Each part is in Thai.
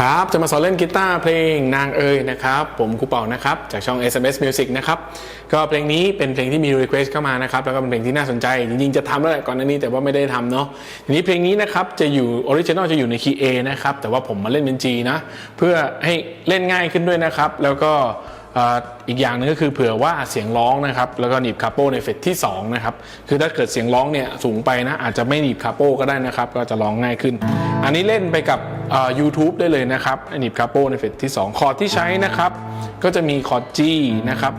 ครับจะมาสอนเล่นกีตาร์เพลงนางเอยนะครับผมครูเป่านะครับจากช่อง SMS Music นะครับก็เพลงนี้เป็นเพลงที่มี request เข้ามานะครับแล้วก็เป็นเพลงที่น่าสนใจ จริงๆ จะทำแล้วแหละก่อนหน้านี้แต่ว่าไม่ได้ทำเนาะทีนี้เพลงนี้นะครับจะอยู่ original จะอยู่ในคีย์ A นะครับแต่ว่าผมมาเล่นเป็น G นะเพื่อให้เล่นง่ายขึ้นด้วยนะครับแล้วก็อีกอย่างหนึงก็คือเผื่อว่าเสียงร้องนะครับแล้วก็หนีบคาโปในเฟสที่2นะครับคือถ้าเกิดเสียงร้องเนี่ยสูงไปนะอาจจะไม่หนีบคาโปก็ได้นะครับก็จะร้องง่ายขึ้น อันนี้เล่นไปกับ เอ่อ YouTube ได้เลยนะครับหนีบคาโป้ในเฟสที่ 2 คอร์ดที่ใช้นะครับ ก็จะมีคอร์ด G นะครับ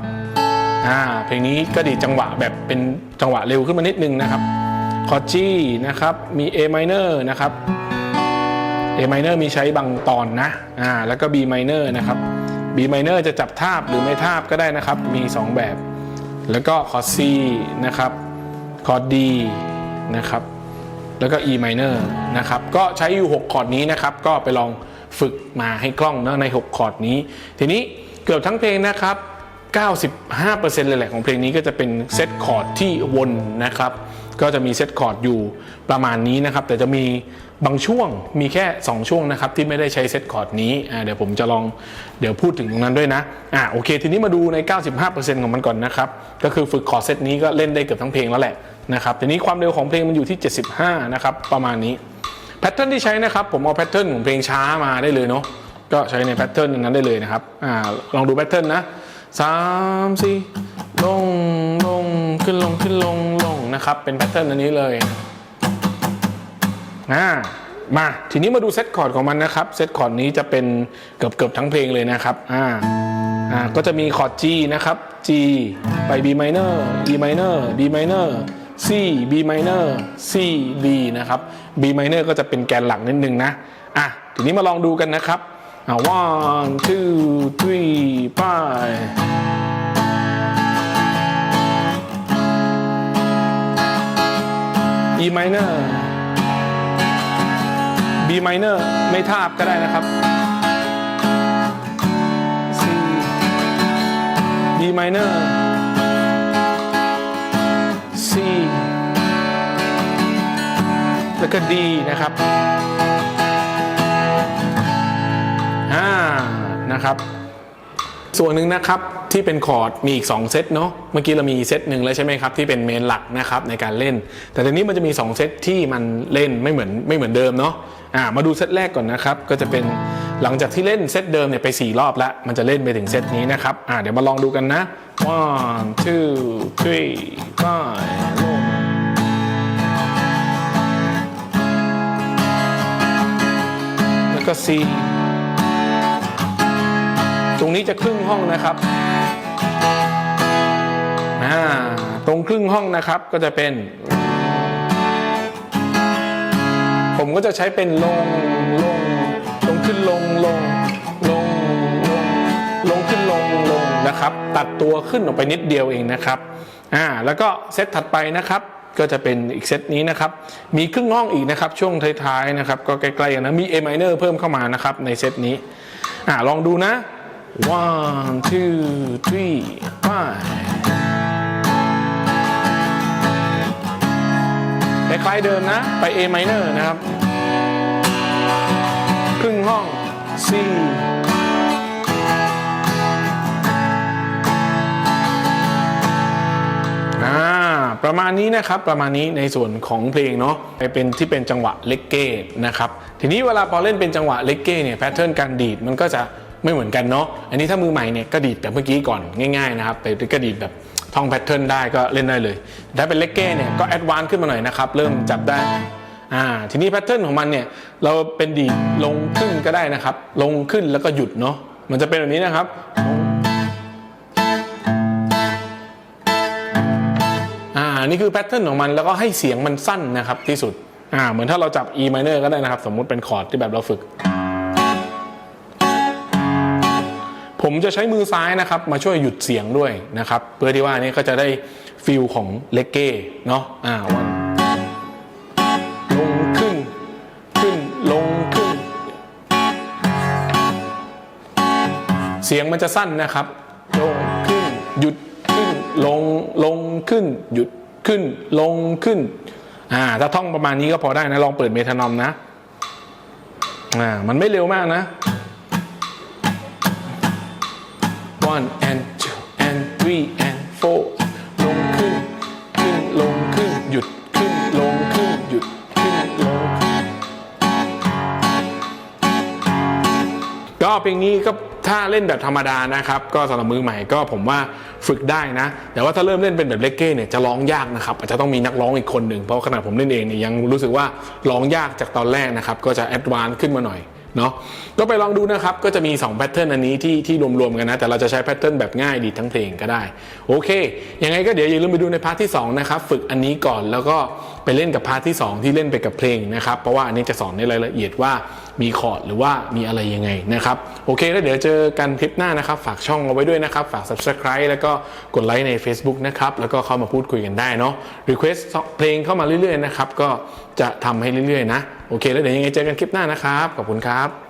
อ่าเพลงนี้ก็ดีจังหวะแบบเป็นจังหวะเร็วขึ้นมานิดนึงนะครับคอร์ด G นะครับมี A minor นะครับ A minor มีใช้บางตอนนะอ่าแล้วก็ B minor นะครับ B minor จะจับทาบหรือไม่ทาบก็ได้นะครับ มี 2 แบบ แล้วก็คอร์ด C นะครับคอร์ด D นะครับ แล้วก็ E minor นะครับ ก็ใช้อยู่ 6 คอร์ดนี้นะครับ ก็ไปลองฝึกมาให้คล่องนะใน 6 คอร์ดนี้ ทีนี้เกือบทั้งเพลงนะครับ 95%เลยแหละของเพลงนี้ก็จะเป็นเซตคอร์ดที่วนนะครับ ก็จะมีเซตคอร์ดอยู่ประมาณนี้นะครับ แต่จะมีบางช่วงมีแค่ 2 ช่วงนะครับ ที่ไม่ได้ใช้เซตคอร์ดนี้เดี๋ยวผมจะลองเดี๋ยวพูดถึงตรงนั้นด้วยนะอ่าโอเค ทีนี้มาดูใน 95%ของมันก่อนนะครับ ก็คือฝึกคอร์ดเซตนี้ก็เล่นได้เกือบทั้งเพลงแล้วแหละนะครับทีนี้ความเร็วของเพลงมันอยู่ที่ 75 นะครับ ประมาณนี้แพทเทิร์นที่ใช้นะครับ ผมเอาแพทเทิร์นของเพลงช้ามาได้เลยเนาะก็ใช้ในแพทเทิร์นนั้นได้เลยนะครับอ่าลองดูแพทเทิร์นนะ สามสี่ลงลงขึ้นลงขึ้นลงลงนะครับ เป็นแพทเทิร์นอันนี้เลยอ่ามาทีนี้มาดูเซตคอร์ดของมันนะครับเซตคอร์ดนี้จะเป็นเกือบเกือบทั้งเพลงเลยนะครับอ่าอ่าก็จะมีคอร์ด G นะครับ G ไป B minor E minor B minor C B minor C D นะครับ B minor ก็จะเป็นแกนหลักนิดนึงนะอะทีนี้มาลองดูกันนะครับ อะ one two three five E minor B minor ไม่ทาบก็ได้นะครับ C D minor C แล้วก็ D นะครับ นะครับ ส่วนหนึ่งนะครับที่เป็นคอร์ดมีอีก 2 เซตเนาะเมื่อกี้เรามีเซตหนึ่งแล้วใช่ไหมครับที่เป็นเมนหลักนะครับในการเล่น แต่ทีนี้มันจะมี 2 เซตที่มันเล่นไม่เหมือนไม่เหมือนเดิมเนาะอ่ามาดูเซตแรกก่อนนะครับก็จะเป็นหลังจากที่เล่นเซตเดิมเนี่ยไป 4 รอบแล้ว มันจะเล่นไปถึงเซตนี้นะครับอ่าเดี๋ยวมาลองดูกันนะ one two three five แล้วก็ C รงนี้จะครึ่งห้องนะครับตรงครึ่งห้องนะครับก็จะเป็น ผมก็จะใช้เป็นลงลงลงขึ้นลงลงลงลงลงขึ้นลงลงนะครับ ตัดตัวขึ้นออกไปนิดเดียวเองนะครับอ่าแล้วก็เซตถัดไปนะครับก็จะเป็นอีกเซตนี้นะครับ มีครึ่งห้องอีกนะครับ ช่วงท้ายๆนะครับ ก็ใกล้ๆกันนะ มี A minor เพิ่มเข้ามานะครับในเซตนี้อ่าลองดูนะ one two three five คล้ายๆเดิมนะ ไป A minor นะครับ ครึ่งห้อง C อ่าประมาณนี้นะครับประมาณนี้ในส่วนของเพลงเนาะไปเป็นที่เป็นจังหวะเลกเก้นะครับทีนี้เวลาพอเล่นเป็นจังหวะเลกเก้เนี่ยแพทเทิร์นการดีดมันก็จะ ไม่เหมือนกันเนาะอันนี้ถ้ามือใหม่เนี่ยก็ดีดแบบเมื่อกี้ก่อนง่ายๆนะครับไปก็ดีดแบบท่องแพทเทิร์นได้ก็เล่นได้เลยถ้าเป็นเลกเก้เนี่ยก็แอดวานซ์ขึ้นมาหน่อยนะครับ เริ่มจับได้อ่าทีนี้แพทเทิร์นของมันเนี่ยเราเป็นดีดลงขึ้นก็ได้นะครับ ลงขึ้นแล้วก็หยุดเนาะมันจะเป็นแบบนี้นะครับอ่านี่คือแพทเทิร์นของมันแล้วก็ให้เสียงมันสั้นนะครับที่สุดอ่าเหมือนถ้าเราจับ E minor ก็ได้นะครับ สมมุติเป็นคอร์ดที่แบบเราฝึก ผมจะใช้มือซ้ายนะครับ มาช่วยหยุดเสียงด้วยนะครับ เพื่อที่ว่านี่ก็จะได้ฟิลของเลกเก้เนาะอ่าวันลงขึ้น ขึ้นลงขึ้น เสียงมันจะสั้นนะครับ ลงขึ้น หยุดขึ้น ลงลงขึ้น หยุดขึ้น ลงขึ้นอ่าถ้าท่องประมาณนี้ก็พอได้นะ ลองเปิดเมทานอมนะอ่ามันไม่เร็วมากนะ one and two and three and four ลงขึ้น ขึ้นลงขึ้น หยุดขึ้นลงขึ้น หยุดขึ้นลงขึ้นก็เพลงนี้ก็ถ้าเล่นแบบธรรมดานะครับ ก็สำหรับมือใหม่ก็ผมว่าฝึกได้นะ แต่ว่าถ้าเริ่มเล่นเป็นแบบเลกเก้เนี่ยจะร้องยากนะครับอาจจะต้องมีนักร้องอีกคนหนึ่งเพราะขนาดผมเล่นเองเนี่ยยังรู้สึกว่าร้องยากจากตอนแรกนะครับ ก็จะแอดวานซ์ขึ้นมาหน่อย เนาะก็ไปลองดูนะครับ ก็จะมี2แพทเทิร์นอันนี้ที่ที่รวมๆกันนะ แต่เราจะใช้แพทเทิร์นแบบง่ายดีทั้งเพลงก็ได้ โอเค ยังไงก็เดี๋ยวอย่าลืมไปดูในพาร์ทที่สองนะครับ ฝึกอันนี้ก่อนแล้วก็ไปเล่นกับพาร์ทที่สองที่เล่นไปกับเพลงนะครับ เพราะว่าอันนี้จะสอนในรายละเอียดว่า มีคอร์ดหรือว่ามีอะไรยังไงนะครับ โอเค แล้วเดี๋ยวเจอกันคลิปหน้านะครับ ฝากช่องเอาไว้ด้วยนะครับ ฝาก subscribe แล้วก็กดไลค์ใน Facebook นะครับ แล้วก็เข้ามาพูดคุยกันได้เนาะ request เพลงเข้ามาเรื่อยๆนะครับ ก็จะทำให้เรื่อยๆนะ โอเค แล้วเดี๋ยวยังไงเจอกันคลิปหน้านะครับ ขอบคุณครับ